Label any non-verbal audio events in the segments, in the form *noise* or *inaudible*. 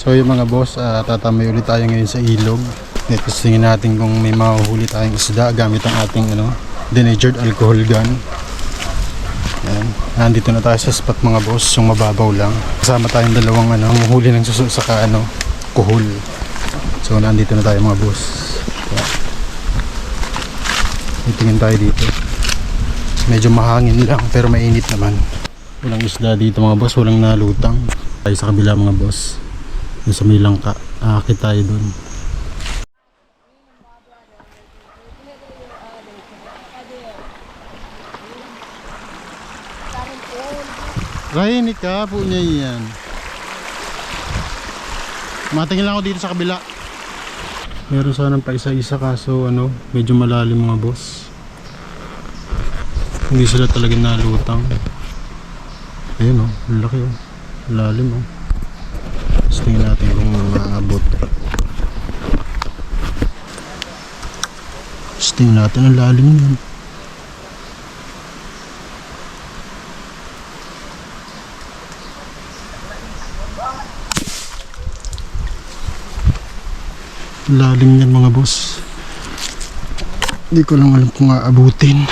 So yung mga boss, ah, tatamay ulit tayo ngayon sa ilog. Tapos tingin natin kung may mahuhuli tayong isda gamit ang ating ano, denatured alcohol gun. Yan. Nandito na tayo sa spot mga boss, yung mababaw lang. Kasama tayong dalawang ano, huli ng suso saka ano, kuhol. So nandito na tayo mga boss. Yan. Titingin tayo dito. Medyo mahangin lang pero mainit naman. Walang isda dito mga boss, walang nalutang. Tayo sa kabila mga boss. Yung sa may. Aakit tayo dun. Rahinig ka po niya yan. Matingin lang ako dito sa kabila. Meron sanang pa isa-isa kaso ano, medyo malalim mga boss. Hindi sila talaga nalutang. Ayun oh, laki oh. Lalim oh. Tapos natin kung maabot. Tapos tingnan natin ang lalim yan. Lalim yan mga boss. Hindi ko lang alam kung aabutin.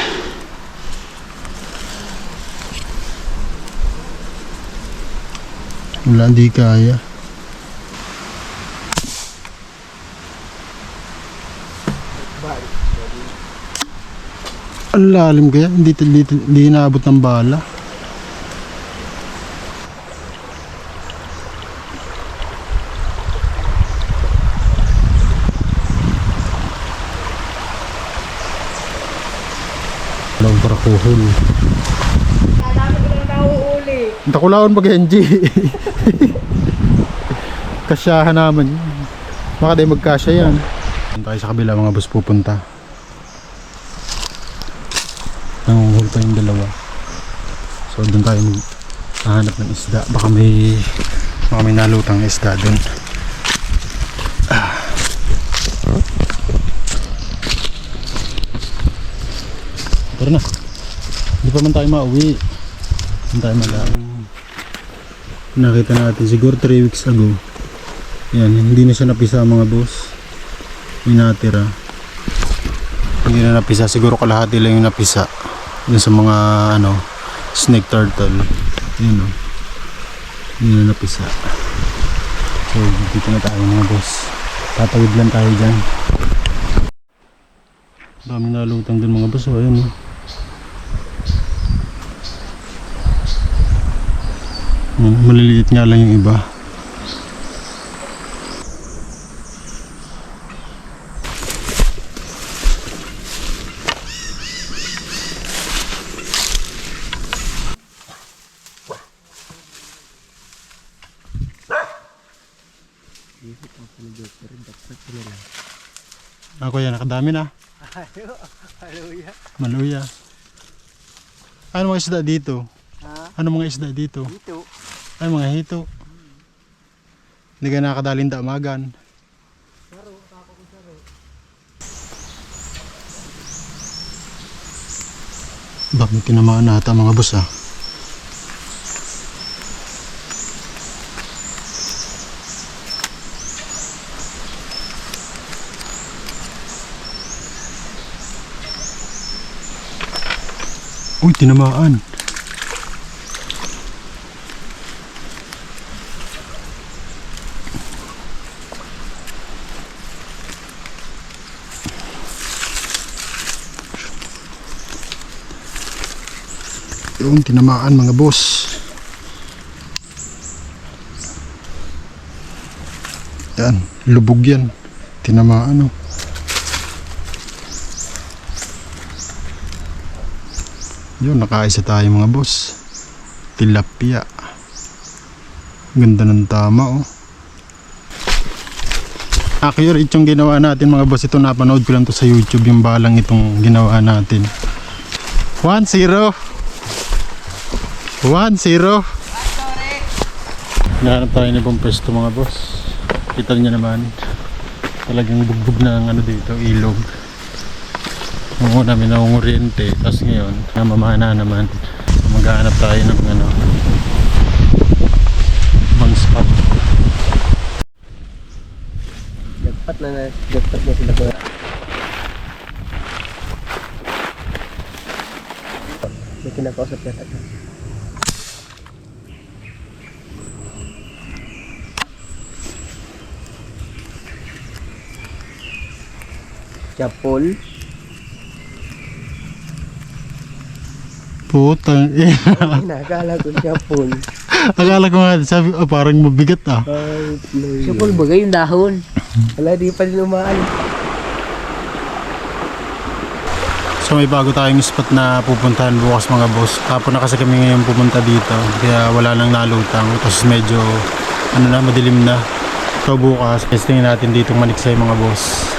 Wala, hindi kaya. Ang lalim kaya, hindi, hindi, hindi inaabot ng bala. Alam para kuhol. Alam ko lang nauuli. Takulaon pag Genji. *laughs* Kasyahan naman. Baka di magkasya yan. Doon tayo sa kabila mga boss pupunta. Nangunghul pa yung dalawa. So doon tayo maghahanap ng isda. Baka may baka may nalutang isda doon. Ah. Tara na. Hindi pa man tayo mauwi. Hindi tayo malang. Nakita natin siguro 3 weeks ago. Yan, hindi na siya napisa mga boss. May natira. Hindi na napisa. Siguro kalahati lang yung napisa. Yung sa mga ano, snake turtle. Yun o. Hindi na napisa. So, dito na tayo mga boss. Tatawid lang tayo dyan. Daming nalutang dun mga boss. O, ayun o. Yan, maliliit nga lang yung iba. Ako yan, nakadami na. Hallelujah. Maluya. Ano mga isda dito? Ha? Ano mga isda dito? Dito. Ay, mga hito. Hindi ka nakadaling damagan. Bakit tinamaan na ata mga boss ah? Uy, tinamaan. Yung tinamaan mga boss. Yan, lubog yan. Tinamaan oh. Yun, nakaisa tayo mga boss. Tilapia. Ganda ng tama oh. Accurate yung ginawa natin mga boss. Ito napanood ko lang to sa YouTube yung balang itong ginawa natin. 1-0. 1-0. Nahanap tayo ng ibang pwesto mga boss. Kita niyo naman. Talagang bugbog na ang ano dito, ilog. Nung una may nangunguriente, tapos ngayon, namamana naman. Maghahanap tayo ng ano, bang spot. Dapat na sila ko. May kinakausap na tayo. Chapol. Putang ina. Nakakala ko chapol. Akala ko nga, sabi, oh, parang mabigat ah. Chapol bagay yung dahon. Wala, di pa din umaan. So may bago tayong spot na pupuntahan bukas mga boss. Hapon na kasi kami ngayon pumunta dito. Kaya wala nang nalutang. Tapos medyo ano na, madilim na. So bukas, testingin natin dito maniksay mga boss.